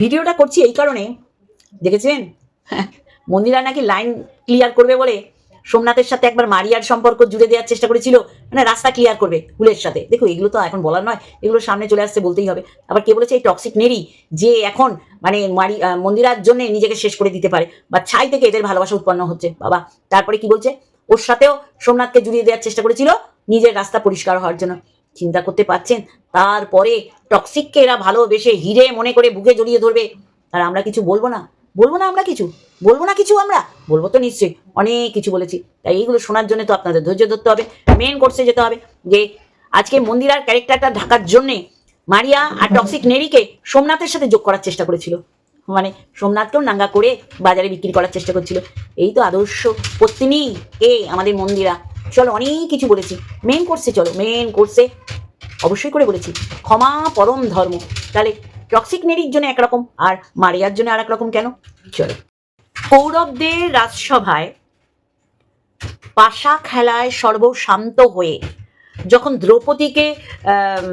ভিডিওটা করছি এই কারণে, দেখেছেন? মন্দিরা নাকি লাইন ক্লিয়ার করবে বলে সোমনাথের সাথে একবার মারিয়ার সম্পর্ক জুড়ে দেওয়ার চেষ্টা করেছিল মানে রাস্তা ক্লিয়ার করবে হুলের সাথে। দেখো, এগুলো তো এখন বলার নয়, এগুলো সামনে চলে আসছে বলতেই হবে। আবার কে বলেছে এই টক্সিক নেরি যে এখন মানে মারি মন্দিরার জন্য নিজেকে শেষ করে দিতে পারে, বা ছাই থেকে এদের ভালোবাসা উৎপন্ন হচ্ছে। বাবা, তারপরে কি বলছে? ওর সাথেও সোমনাথকে জুড়িয়ে দেওয়ার চেষ্টা করেছিল, নিজের রাস্তা পরিষ্কার হওয়ার জন্য। চিন্তা করতে পারছেন? তারপরে টক্সিককে এরা ভালোবেসে হিরে মনে করে বুকে জড়িয়ে ধরবে। আর আমরা কিছু বলব না। বলব না আমরা কিছু? বলব না কিছু আমরা? বলব তো নিশ্চয়ই। অনেক কিছু বলেছি। তাই এইগুলো শোনার জন্য তো আপনাদের ধৈর্য ধরতে হবে। মেন কোর্সে যেতে হবে যে আজকে মন্দিরার ক্যারেক্টারটা ঢাকার জন্যে মারিয়া আর টক্সিক নেরিকে সোমনাথের সাথে যোগ করার চেষ্টা করেছিল। মানে সোমনাথকেও নাঙ্গা করে বাজারে বিক্রি করার চেষ্টা করছিল। এই তো আদর্শ পত্নী এ আমাদের মন্দিরা। চলো অনেক কিছু বলেছি। মেন কোর্সে চলো। মেন কোর্সে অবশ্যই করে বলেছি। ক্ষমা পরম ধর্ম। তাহলে টক্সিক নেরির জন্য একরকম আর মারিয়ার জন্য আর রকম কেন? চলো। কৌরবদের রাজসভায় পাশা খেলায় সর্বশান্ত হয়ে যখন দ্রৌপদীকে আম,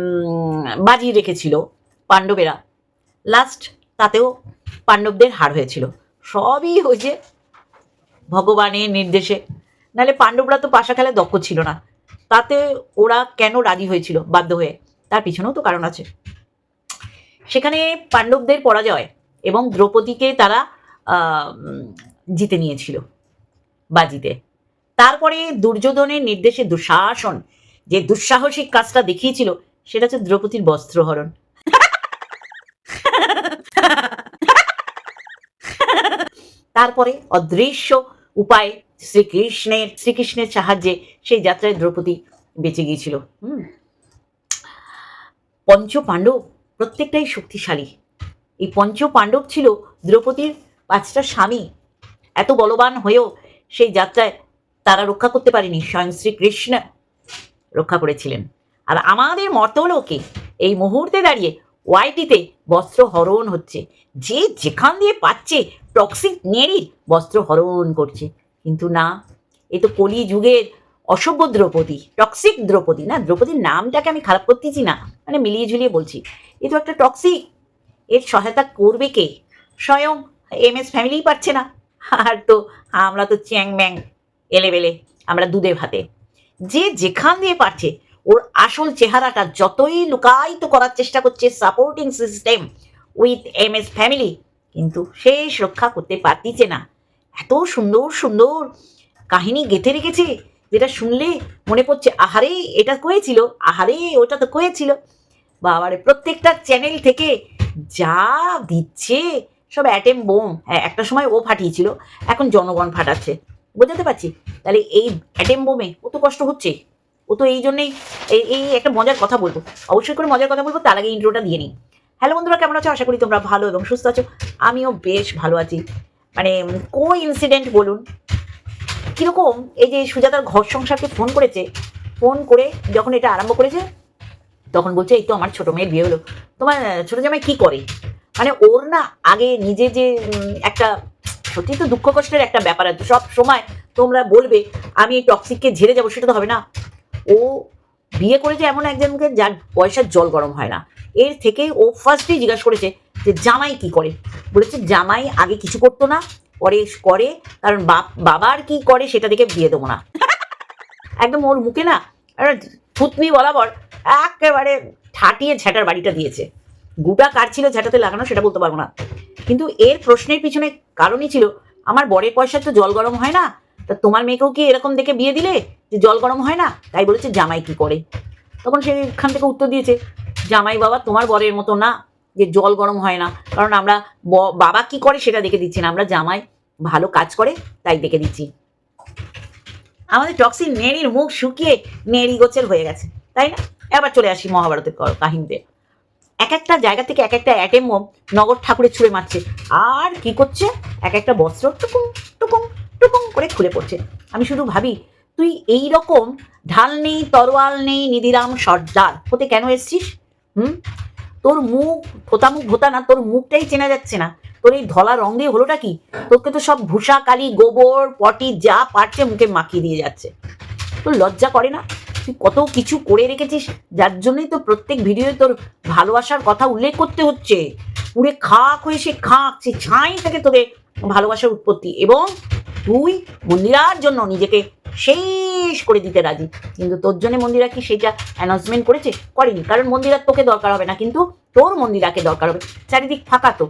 বাজি রেখেছিল পাণ্ডবেরা লাস্ট তাতেও পাণ্ডবদের হার হয়েছিল। সবই হয়েছে ভগবানের নির্দেশে। নাহলে পাণ্ডবরা তো পাশা খেলায় দক্ষ ছিল না। তাতে ওরা কেন রাজি হয়েছিল বাধ্য হয়ে? তার পিছনেও তো কারণ আছে। সেখানে পাণ্ডবদের পরাজয় এবং দ্রৌপদীকে তারা জিতে নিয়েছিল বাজিতে। তারপরে দুর্যোধনের নির্দেশে দুঃশাসন, যে দুঃসাহসিক কাজটা দেখিয়েছিল, সেটা হচ্ছে দ্রৌপদীর বস্ত্রহরণ। তারপরে অদৃশ্য উপায় শ্রীকৃষ্ণের শ্রীকৃষ্ণের সাহায্যে সেই যাত্রায় দ্রৌপদী বেঁচে গিয়েছিল। পঞ্চ পাণ্ডব প্রত্যেকটাই শক্তিশালী। এই পঞ্চ পাণ্ডব ছিল দ্রৌপদীর পাঁচটা স্বামী। এত বলবান হয়েও সেই যাত্রায় তারা রক্ষা করতে পারেনি, স্বয়ং শ্রীকৃষ্ণ রক্ষা করেছিলেন। আর আমাদের মর্তলোকে এই মুহূর্তে দাঁড়িয়ে ওয়াইটিতে বস্ত্র হরণ হচ্ছে। যে যেখান দিয়ে পাচ্ছে, টক্সিক নেড়ি বস্ত্র হরণ করছে। কিন্তু না, এ তো কলি যুগের অসভ্য দ্রৌপদী টক্সিক দ্রৌপদী না, দ্রৌপদীর নামটাকে আমি খারাপ করতেছি না মানে মিলিয়ে ঝুলিয়ে বলছি। এ তো একটা টক্সিক এর সহায়তা করবে কে? স্বয়ং এম এস ফ্যামিলিই পাচ্ছে না। আর তো আমরা তো চ্যাং ম্যাং এলেবেলে, আমরা দুধে ভাতে। যে যেখান দিয়ে পারছে, ওর আসল চেহারাটা যতই লুকায়িত করার চেষ্টা করছে supporting system with M S family কিন্তু শেষ রক্ষা করতে পারতিছে না। এত সুন্দর সুন্দর কাহিনী গেঁথে রেখেছে যেটা শুনলে মনে পড়ছে, আহারে, এটা কয়েছিল আহারে, ওটা তো কয়েছিল বাবারে, প্রত্যেকটা চ্যানেল থেকে যা দিচ্ছে সব অ্যাটেম বোম একটা সময় ও ফাটিয়েছিল, এখন জনগণ ফাটাচ্ছে। বোঝাতে পারছি? তাহলে এই অ্যাটেম বোমে ও তো কষ্ট হচ্ছে। ও তো এই জন্যেই এই এই একটা মজার কথা বলব। অবশ্যই করে মজার কথা বলব, তার আগে ইন্ট্রোটা দিয়ে নিই। হ্যালো বন্ধুরা, কেমন আছো? আশা করি তোমরা ভালো এবং সুস্থ আছো। আমিও বেশ ভালো আছি। মানে কো ইনসিডেন্ট বলুন। কীরকম এই যে সুজাতার ঘর সংসারকে ফোন করেছে ফোন করে যখন এটা আরম্ভ করেছে, তখন বলছে, এই তো আমার ছোট মেয়ের বিয়ে হলো। তোমার ছোটো ছোট জামাই কী করে? মানে ওর না আগে নিজে যে একটা সত্যি তো দুঃখ কষ্টের একটা ব্যাপার আছে। সব সময় তোমরা বলবে, আমি এই টক্সিককে ঝেড়ে যাব, সেটা তো হবে না। ও বিয়ে করেছে এমন একজনকে যার পয়সার জল গরম হয় না। এর থেকে ও ফার্স্টেই জিজ্ঞাসা করেছে যে জামাই কি করে? বলেছে, জামাই আগে কিছু করতো না, পরে করে, কারণ বাবার কি করে সেটা দেখে বিয়ে দেবো না। একদম ওর মুখে না থুতনি বরাবর একেবারে ঠাটিয়ে ঝ্যাটার বাড়িটা দিয়েছে। গুটা কার ছিল ঝ্যাটাতে লাগানো সেটা বলতে পারব না। কিন্তু এর প্রশ্নের পিছনে কারণই ছিল, আমার বরের পয়সার তো জল গরম হয় না, তা তোমার মেয়েকেও কি এরকম দেখে বিয়ে দিলে যে জল গরম হয় না? তাই বলেছে, জামাই কি করে? তখন সেখান থেকে উত্তর দিয়েছে জামাই বাবা তোমার বরের মতো না, যে জল গরম হয় না। কারণ আমরা বাবা কি করে সেটা দেখে দিচ্ছি না। আমরা জামাই ভালো কাজ করে তাই দেখে দিচ্ছি। আমাদের টক্সিন নেড়ির মুখ শুকিয়ে নেড়ি গোছের হয়ে গেছে, তাই না? এবার চলে আসি মহাভারতের কাহিনীতে। এক একটা জায়গা থেকে এক একটা অ্যাটেম নগর ঠাকুরে ছুঁড়ে মারছে। আর কি করছে? এক একটা বস্ত্র টুকুং টুকুং টুকুং করে খুলে পড়ছে। আমি শুধু ভাবি, তুই এই রকম ঢাল নেই, তরোয়াল নেই, নিধিরাম সর্দার, হতে কেন এসছিস? হুম? তোর মুখ ভোতা মুখ ভোতা না, তোর মুখটাই চেনা যাচ্ছে না। তোর এই ধলা রং দিয়ে হলোটা কি? তোকে তো সব ভূষা, কালি, গোবর, পটি যা পারছে মুখে মাখিয়ে দিয়ে যাচ্ছে। তোর লজ্জা করে না? তুই কত কিছু করে রেখেছিস, যার জন্যই তো প্রত্যেক ভিডিওয়ে তোর ভালোবাসার কথা উল্লেখ করতে হচ্ছে। পুড়ে খাক হয়ে সে খাক, সে ছাই থেকে তোদের ভালোবাসার উৎপত্তি। এবং তুই মন্দিরার জন্য নিজেকে শেষ করে দিতে রাজি। কিন্তু তোর জন্য মন্দিরা কি সেটা অ্যানাউন্সমেন্ট করেছে? করেনি। কারণ মন্দিরার তোকে দরকার হবে না, কিন্তু তোর মন্দিরাকে দরকার হবে। চারিদিক ফাঁকা তো।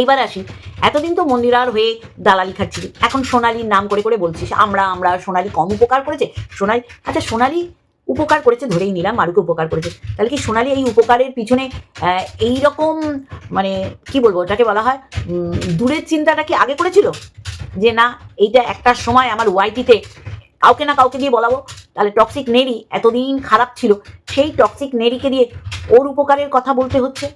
এইবার আসি। এতদিন তো মন্দিরার হয়ে দালালি খাচ্ছিলি। এখন সোনালির নাম করে করে বলছিস, আমরা আমরা, সোনালি কম উপকার করেছে? সোনালি আচ্ছা সোনালি উপকার করেছে ধরেই নিলাম, মারুকে উপকার করেছে। তাহলে কি সোনালি এই উপকারের পিছনে এই রকম মানে কি বলব, ওটাকে বলা হয় দূরের চিন্তাটা কি আগে করেছিল? যে না, এইটা একটা সময় আমার ওয়াইটিতে কাউকে না কাউকে দিয়ে বলাবো। তাহলে টক্সিক নেরি এতদিন খারাপ ছিল। সেই টক্সিক নেরিকে দিয়ে ওর উপকারের কথা বলতে হচ্ছে।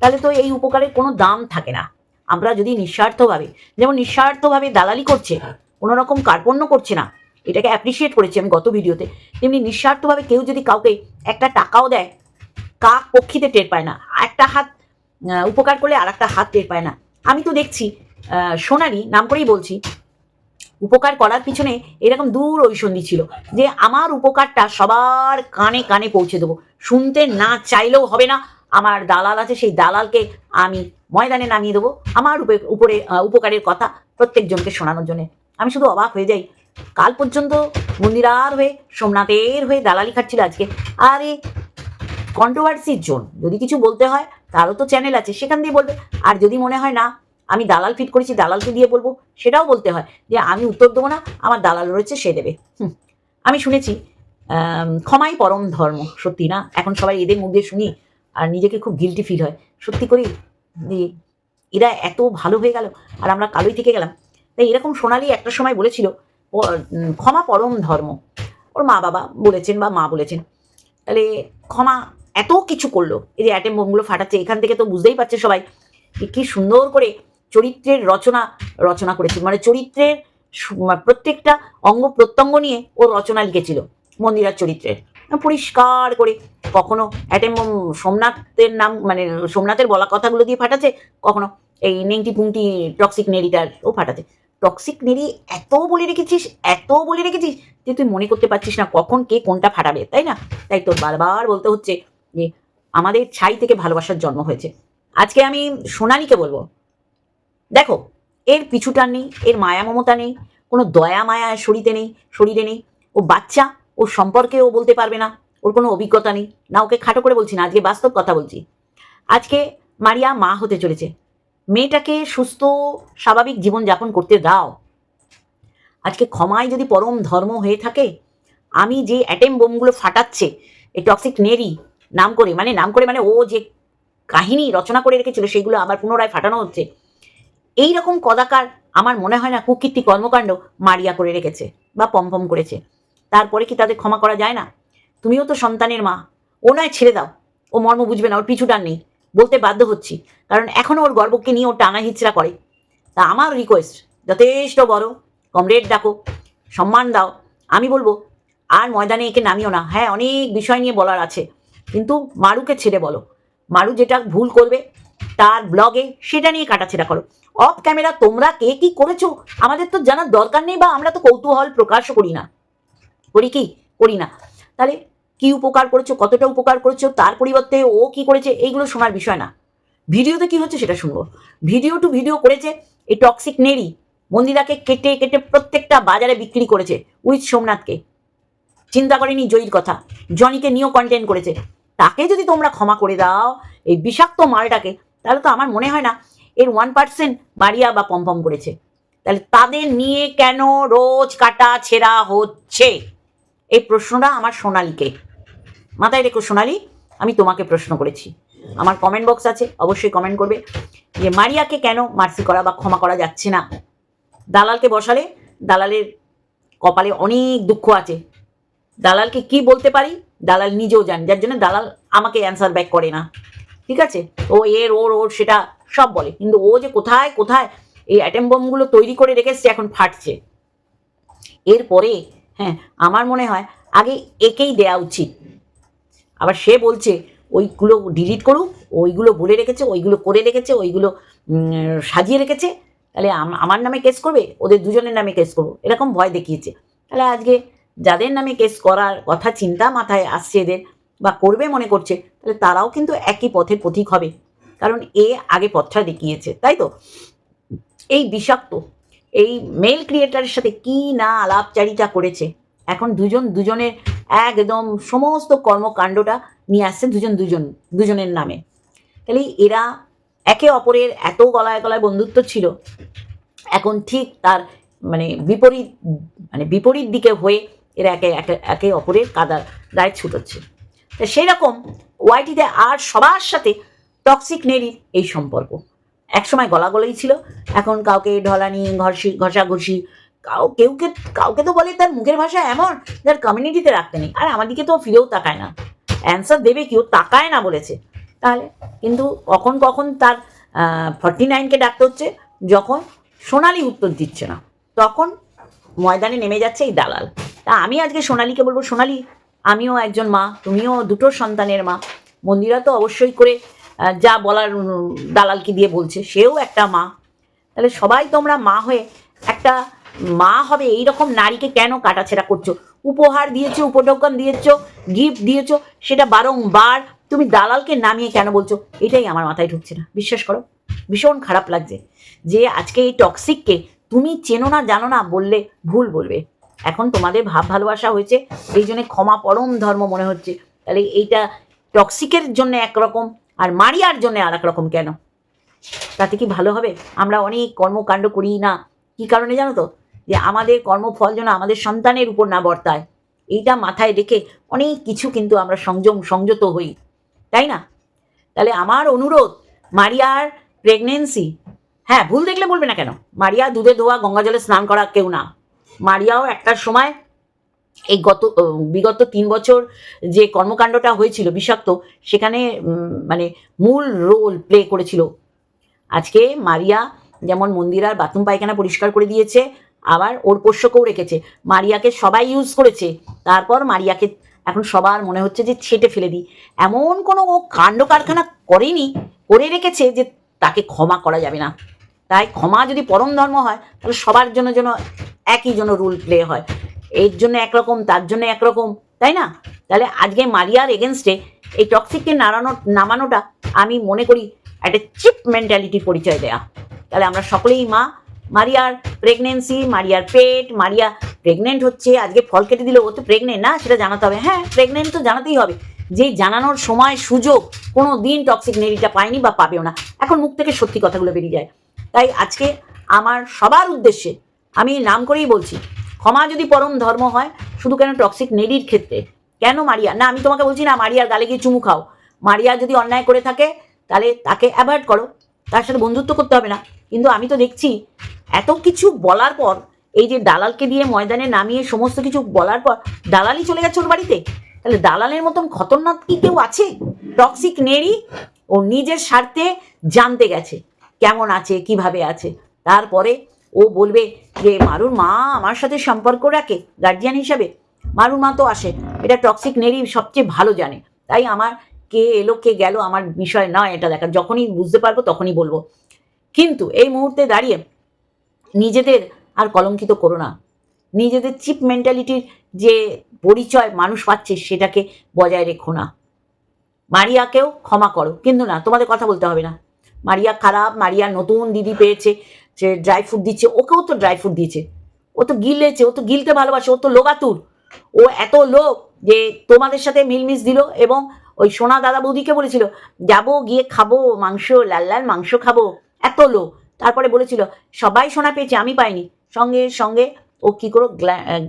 তাহলে তো এই উপকারের কোনো দাম থাকে না। আমরা যদি নিঃস্বার্থভাবে, যেমন নিঃস্বার্থভাবে দালালি করছে কোনো রকম কার্পণ্য করছে না, এটাকে অ্যাপ্রিসিয়েট করেছি আমি গত ভিডিওতে, তেমনি নিঃস্বার্থভাবে কেউ যদি কাউকে একটা টাকাও দেয়, কাক পক্ষীতে টের পায় না। একটা হাত উপকার করলে আর একটা হাত টের পায় না। আমি তো দেখছি সোনালি, নাম করেই বলছি, উপকার করার পিছনে এরকম দূর ঐসন্ধি ছিল যে আমার উপকারটা সবার কানে কানে পৌঁছে দেবো। শুনতে না চাইলেও হবে না। আমার দালাল আছে, সেই দালালকে আমি ময়দানে নামিয়ে দেবো। আমার উপে- উপরে উপকারের কথা প্রত্যেকজনকে শোনানোর জন্য। আমি শুধু অবাক হয়ে যাই। কাল পর্যন্ত মন্দিরার হয়ে, সোমনাথের হয়ে দালালি খাচ্ছিল আজকে। আরে কন্ট্রোভার্সির জোন যদি কিছু বলতে হয়, তারও তো চ্যানেল আছে, সেখান দিয়ে বলবে। আর যদি মনে হয় না আমি দালাল ফিট করেছি, দালালকে দিয়ে বলব, সেটাও বলতে হয় যে আমি উত্তর দেবো না, আমার দালাল রয়েছে, সে দেবে। আমি শুনেছি ক্ষমাই পরম ধর্ম, সত্যি না? এখন সবাই এদের মুখ দিয়ে শুনি, আর নিজেকে খুব গিলটি ফিল হয়। সত্যি করি যে এরা এত ভালো হয়ে গেল, আর আমরা কালোই থেকে গেলাম। তাই এরকম সোনালি একটা সময় বলেছিল ক্ষমা পরম ধর্ম। ওর মা বাবা বলেছেন বা মা বলেছেন। তাহলে ক্ষমা এত কিছু করল, এই যে অ্যাটেম বোমগুলো ফাটাচ্ছে, এখান থেকে তো বুঝতেই পারছে সবাই কি সুন্দর করে চরিত্রের রচনা রচনা করেছিল। মানে চরিত্রের প্রত্যেকটা অঙ্গ প্রত্যঙ্গ নিয়ে ও রচনা লিখেছিল মন্দিরার চরিত্রের। পরিষ্কার করে কখনো অ্যাটেম সোমনাথের নাম মানে সোমনাথের বলা কথাগুলো দিয়ে ফাটাচ্ছে, কখনো এই নেংটি পুংটি টক্সিক নেরিটার ও ফাটাচ্ছে। টক্সিক নেরি এত বলে রেখেছিস, এত বলে রেখেছিস যে তুই মনে করতে পারছিস না কখন কে কোনটা ফাটাবে, তাই না? তাই তোর বারবার বলতে হচ্ছে যে আমাদের ছাই থেকে ভালোবাসার জন্ম হয়েছে। আজকে আমি সোনালিকে বলব দেখো, এর পিছুটান নেই, এর মায়া মমতা নেই, কোনো দয়া মায়া শরীরে নেই শরীরে নেই। ও বাচ্চা ওর সম্পর্কে ও বলতে পারবে না, ওর কোনো অভিজ্ঞতা নেই। না, ওকে খাটো করে বলছি না, আজকে বাস্তব কথা বলছি। আজকে মারিয়া মা হতে চলেছে। মেয়েটাকে সুস্থ, স্বাভাবিক জীবনযাপন করতে দাও। আজকে ক্ষমায় যদি পরম ধর্ম হয়ে থাকে, আমি যে অ্যাটেম বোমগুলো ফাটাচ্ছে, এই টক্সিক নেরি নাম করে মানে নাম করে মানে ও যে কাহিনী রচনা করে রেখেছিল, সেগুলো আবার পুনরায় ফাটানো হচ্ছে। এই রকম কদাকার আমার মনে হয় না কুকীর্তি কর্মকাণ্ড মারিয়া করে রেখেছে বা পমপম করেছে। তারপরে কি তাদের ক্ষমা করা যায় না? তুমিও তো সন্তানের মা। ও নয় ছেড়ে দাও। ও মর্ম বুঝবে না, ওর পিছুটান নেই। বলতে বাধ্য হচ্ছি, কারণ এখনও ওর গর্বকে নিয়ে ও টানা হিচড়া করে। তা আমার রিকোয়েস্ট যথেষ্ট বড়। কমরেড ডাকো, সম্মান দাও। আমি বলব, আর ময়দানে একে নামিও না। হ্যাঁ অনেক বিষয় নিয়ে বলার আছে। কিন্তু মারুকে ছেড়ে বলো। মারু যেটা ভুল করবে, তার ব্লগে সেটা নিয়ে কাটাছেড়া করো। অফ ক্যামেরা তোমরা কে কি করেছ? আমাদের তো জানার দরকার নেই বা আমরা তো কৌতূহল প্রকাশও করি না। করি কি? করি না। তাহলে কি উপকার করেছ? কতটা উপকার করেছ? তার পরিবর্তে ও কি করেছে? এইগুলো শোনার বিষয় না। ভিডিওতে কি হচ্ছে সেটা শুনব। ভিডিও টু ভিডিও করেছে এই টক্সিক নেরি মন্দিরাকে কেটে কেটে প্রত্যেকটা বাজারে বিক্রি করেছে উইথ সোমনাথকে। চিন্তা করেনি জয়ীর কথা। জনিকে নিয়েও কন্টেন্ট করেছে। তাকে যদি তোমরা ক্ষমা করে দাও এই বিষাক্ত মালটাকে, তাহলে তো আমার মনে হয় না এর ওয়ান পার্সেন্ট মারিয়া বা পম্পম করেছে। তাহলে তাদের নিয়ে কেন রোজ কাটা ছেঁড়া হচ্ছে? এই প্রশ্নটা আমার সোনালিকে। মাথায় রেখো সোনালি, আমি তোমাকে প্রশ্ন করেছি। আমার কমেন্ট বক্স আছে, অবশ্যই কমেন্ট করবে। যে মারিয়াকে কেন মার্সি করা বা ক্ষমা করা যাচ্ছে না? দালালকে বসালে দালালের কপালে অনেক দুঃখ আছে। দালালকে কি বলতে পারি? দালাল নিজেও জান, যার জন্য দালাল আমাকে অ্যান্সার ব্যাক করে না। ঠিক আছে? ও এর, ওর ওর, সেটা সব বলে। কিন্তু ও যে কোথায় কোথায়, এই অ্যাটেম বোমগুলো তৈরি করে রেখেছে এখন ফাটছে। এরপরে হ্যাঁ আমার মনে হয় আগে একেই দেয়া উচিত। আবার সে বলছে, ওইগুলো ডিলিট করুক, ওইগুলো বলে রেখেছে, ওইগুলো করে রেখেছে, ওইগুলো সাজিয়ে রেখেছে। তাহলে আম- আমার নামে কেস করবে, ওদের দুজনের নামে কেস করব। এরকম ভয় দেখিয়েছে। তাহলে আজকে যাদের নামে কেস করার কথা চিন্তা মাথায় আসছে এদের, বা করবে মনে করছে, তাহলে তারাও কিন্তু একই পথের পথিক হবে। কারণ এ আগে পথটা দেখিয়েছে, তাই তো? এই বিষাক্ত, এই মেল ক্রিয়েটারের সাথে কি না আলাপচারিতা করেছে? এখন দুজন দুজনের একদম সমস্ত কর্মকাণ্ডটা নিয়ে আসছে দুজন দুজন, দুজনের নামে। তাহলে এরা একে অপরের এত গলায় গলায় বন্ধুত্ব ছিল, এখন ঠিক তার মানে বিপরীত মানে বিপরীত দিকে হয়ে এরা একে একে একে অপরের কাদার গায়ে ছুটোচ্ছে। তা সেই রকম ওয়াইটিতে আর সবার সাথে টক্সিক নেরির এই সম্পর্ক। একসময় গলাগলাই ছিল, এখন কাউকে ঢলানি, ঘষি, ঘষাঘষি, কাউ, কেউকে, কাউকে তো বলে তার মুখের ভাষা এমন যার কমিউনিটিতে রাখতে নেই, আর আমাদিকে তো ফিরেও তাকায় না। অ্যান্সার দেবে কেউ, তাকায় না বলেছে। তাহলে কিন্তু কখন কখন তার ফর্টি নাইনকে ডাকতে হচ্ছে, যখন সোনালি উত্তর দিচ্ছে না, তখন ময়দানে নেমে যাচ্ছে এই দালাল। তা আমি আজকে সোনালিকে বলব, সোনালি, আমিও একজন মা, তুমিও দুটো সন্তানের মা, মন্দিরা তো অবশ্যই করে যা বলার দালালকে দিয়ে বলছে, সেও একটা মা। তাহলে সবাই তোমরা মা হয়ে একটা মা হবে এই রকম নারীকে কেন কাটাছেড়া করছ? উপহার দিয়েছ, উপঢৌকন দিয়েছ গিফট দিয়েছ, সেটা বারংবার তুমি দালালকে নামিয়ে কেন বলছো? এটাই আমার মাথায় ঢুকছে না। বিশ্বাস করো, ভীষণ খারাপ লাগছে যে আজকে এই টক্সিককে তুমি চেনো না, জানো না বললে ভুল বলবে। এখন তোমাদের ভাব ভালোবাসা হয়েছে, এই জন্য ক্ষমা পরম ধর্ম মনে হচ্ছে। তাহলে এইটা টক্সিকের জন্য একরকম আর মারিয়ার জন্য আর রকম কেন? তাতে কি ভালো হবে? আমরা অনেক কর্মকাণ্ড করি না। কি কারণে জানো তো? যে আমাদের কর্মফল যেন আমাদের সন্তানের উপর না বর্তায়। এইটা মাথায় রেখে অনেক কিছু কিন্তু আমরা সংযম, সংযত হই। তাই না? তাহলে আমার অনুরোধ, মারিয়ার প্রেগনেন্সি হ্যাঁ ভুল দেখলে বলবে না কেন? মারিয়া দুধে ধোয়া গঙ্গা জলে স্নান করা কেউ না। মারিয়াও একটা সময় এই গত বিগত তিন বছর যে কর্মকাণ্ডটা হয়েছিল বিষাক্ত, সেখানে মানে মূল রোল প্লে করেছিল। আজকে মারিয়া যেমন মন্দিরার বাথরুম পায়খানা পরিষ্কার করে দিয়েছে, আবার ওর পোষ্যকেও রেখেছে। মারিয়াকে সবাই ইউজ করেছে। তারপর মারিয়াকে এখন সবার মনে হচ্ছে যে ছেটে ফেলে দিই। এমন কোনো ও কাণ্ড কারখানা করেনি, করে রেখেছে যে তাকে ক্ষমা করা যাবে না। তাই ক্ষমা যদি পরম ধর্ম হয়, তাহলে সবার জন্য যেন একই জন্য রুল প্লে হয়। এর জন্য একরকম, তার জন্য একরকম, তাই না? তাহলে আজকে মারিয়ার এগেনস্টে এই টক্সিককে নাড়ানো, নামানোটা আমি মনে করি একটা চিপ মেন্টালিটির পরিচয় দেয়া। তাহলে আমরা সকলেই মা, মারিয়ার প্রেগনেন্সি মারিয়ার পেট, মারিয়া প্রেগনেন্ট হচ্ছে, আজকে ফল কেটে দিলে, ও তো প্রেগনেন্ট না, সেটা জানাতে হবে। হ্যাঁ প্রেগনেন্ট তো জানাতেই হবে। যে জানানোর সময় সুযোগ কোনো দিন টক্সিক নেরিটা পায়নি বা পাবেও না। এখন মুখ থেকে সত্যি কথাগুলো বেরিয়ে যায়। তাই আজকে আমার সবার উদ্দেশ্যে আমি নাম করেই বলছি ক্ষমা যদি পরম ধর্ম হয়, শুধু কেন টক্সিক নেরির ক্ষেত্রে? কেন মারিয়া? না, আমি তোমাকে বলছি না, মারিয়ার গালে গিয়ে চুমু খাও। মারিয়া যদি অন্যায় করে থাকে, তাহলে তাকে অ্যাভয়েড করো। তার সাথে বন্ধুত্ব করতে হবে না। কিন্তু আমি তো দেখছি, এত কিছু বলার পর, এই যে দালালকে দিয়ে ময়দানে নামিয়ে সমস্ত কিছু বলার পর, দালালই চলে গেছে ওর বাড়িতে? তাহলে দালালের মতন খতরনাক কি কেউ আছে? টক্সিক নেড়ি ও নিজের স্বার্থে জানতে গেছে। কেমন আছে, কীভাবে আছে? তারপরে ও বলবে যে, মারুর মা আমার সাথে সম্পর্ক রাখে গার্জিয়ান হিসাবে? মারুর মা তো আসে। এটা টক্সিক নেরি সবচেয়ে ভালো জানে। তাই আমার কে এলো, কে গেল আমার বিষয় নয় এটা দেখা যখনই বুঝতে পারব তখনই বলব। কিন্তু এই মুহূর্তে দাঁড়িয়ে নিজেদের আর কলঙ্কিত করো না। নিজেদের চিপ মেন্টালিটির যে পরিচয় মানুষ পাচ্ছে সেটাকে বজায় রেখো না। মারিয়াকেও ক্ষমা করো। কিন্তু না, তোমাদের কথা বলতে হবে না। মারিয়া খারাপ, মারিয়া নতুন দিদি পেয়েছে। যে ড্রাই ফ্রুট দিচ্ছে, ওকেও তো ড্রাই ফ্রুট দিয়েছে। ও তো গিলেছে ও তো গিলতে ভালোবাসে, ও তো লোগাতুর ও এত লোক যে তোমাদের সাথে মিলমিশ দিল এবং ওই সোনা দাদা বৌদিকে বলেছিল, যাব গিয়ে খাব মাংস, লাল লাল মাংস খাব। এত লোক তারপরে বলেছিল, সবাই সোনা পেয়েছে, আমি পাইনি। সঙ্গে সঙ্গে ও কী করো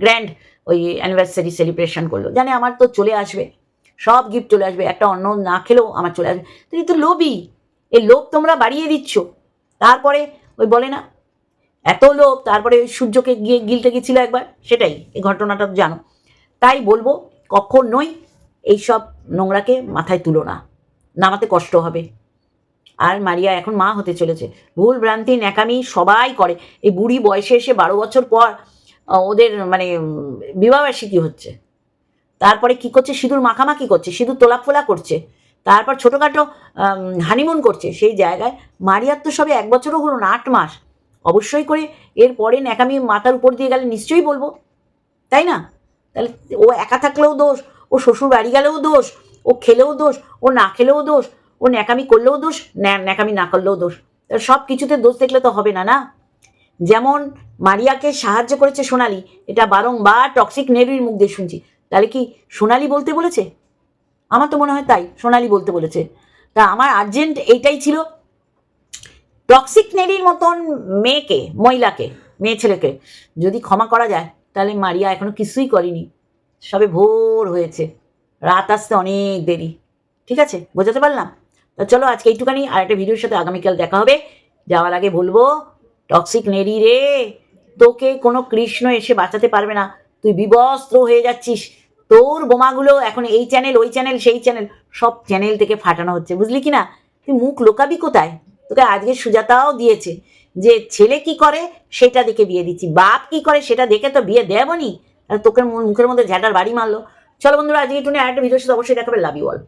গ্র্যান্ড ওই অ্যানিভার্সারি সেলিব্রেশন করল। জানে আমার তো চলে আসবে, সব গিফট চলে আসবে, একটা অন্য না খেলেও আমার চলে আসবে। তুই তো লোভই এই লোভ তোমরা বাড়িয়ে দিচ্ছ। তারপরে ওই বলে না। এত লোভ, তারপরে সূর্যকে গিয়ে গিলতে গেছিল একবার, সেটাই, এই ঘটনাটা জানো। তাই বলব, কখনোই এইসব নোংরাকে মাথায় তুলো না। নামাতে কষ্ট হবে। আর মারিয়া এখন মা হতে চলেছে। ভুল ভ্রান্তি, ন্যাকামি সবাই করে। এই বুড়ি বয়সে এসে বারো বছর পর ওদের মানে বিবাহবার্ষিকী হচ্ছে। তারপরে কি করছে? সিঁদুর মাখামাখি করছে, সিঁদুর তোলাফোলা করছে। তারপর ছোটোখাটো হানিমুন করছে। সেই জায়গায় মারিয়ার তো সবে এক বছরও হলো না, আট মাস। অবশ্যই করে এরপরে ন্যাকামি মাথার উপর দিয়ে গেলে নিশ্চয়ই বলব। তাই না? তাহলে ও একা থাকলেও দোষ, ও শ্বশুর বাড়ি গেলেও দোষ, ও খেলেও দোষ, ও না খেলেও দোষ, ও ন্যাকামি করলেও দোষ, ন্যা- ন্যাকামি না করলেও দোষ। সব কিছুতে দোষ দেখলে তো হবে না না? যেমন মারিয়াকে সাহায্য করেছে সোনালি, এটা বারংবার টক্সিক নেরির মুখ দিয়ে শুনছি। তাহলে কি সোনালি বলতে বলেছে? আমার তো মনে হয় তাই, সোনালি বলতে বলেছে। তা আমার আর্জেন্ট এইটাই ছিল টক্সিক নেরির মতন মেয়েকে, মহিলাকে, মেয়ে ছেলেকে যদি ক্ষমা করা যায়, তাহলে মারিয়া এখনও কিছুই করেনি। সবে ভোর হয়েছে, রাত আসতে অনেক দেরি, ঠিক আছে? বোঝাতে পারলাম? তা চলো আজকে এইটুখানি, আর একটা ভিডিওর সাথে আগামীকাল দেখা হবে। যাওয়ার আগে বলব টক্সিক নেরি রে, তোকে কোনো কৃষ্ণ এসে বাঁচাতে পারবে না। তুই বিবস্ত্র হয়ে যাচ্ছিস। তোর বোমাগুলো এখন এই চ্যানেল ওই চ্যানেল সেই চ্যানেল সব চ্যানেল থেকে ফাটানো হচ্ছে, বুঝলি কি না? তুই মুখ লোকাবি কোথায়? তোকে আজকে সুজাতাও দিয়েছে যে ছেলে কি করে সেটা দেখে বিয়ে দিচ্ছি, বাপ কি করে সেটা দেখে তো বিয়ে দেবনি? তোকে মুখের মধ্যে ঝ্যাটার বাড়ি মারলো। চলো বন্ধুরা, আজকে একটু আরেকটা ভিডিওর সাথে অবশ্যই দেখাবে লাভ ইউ অল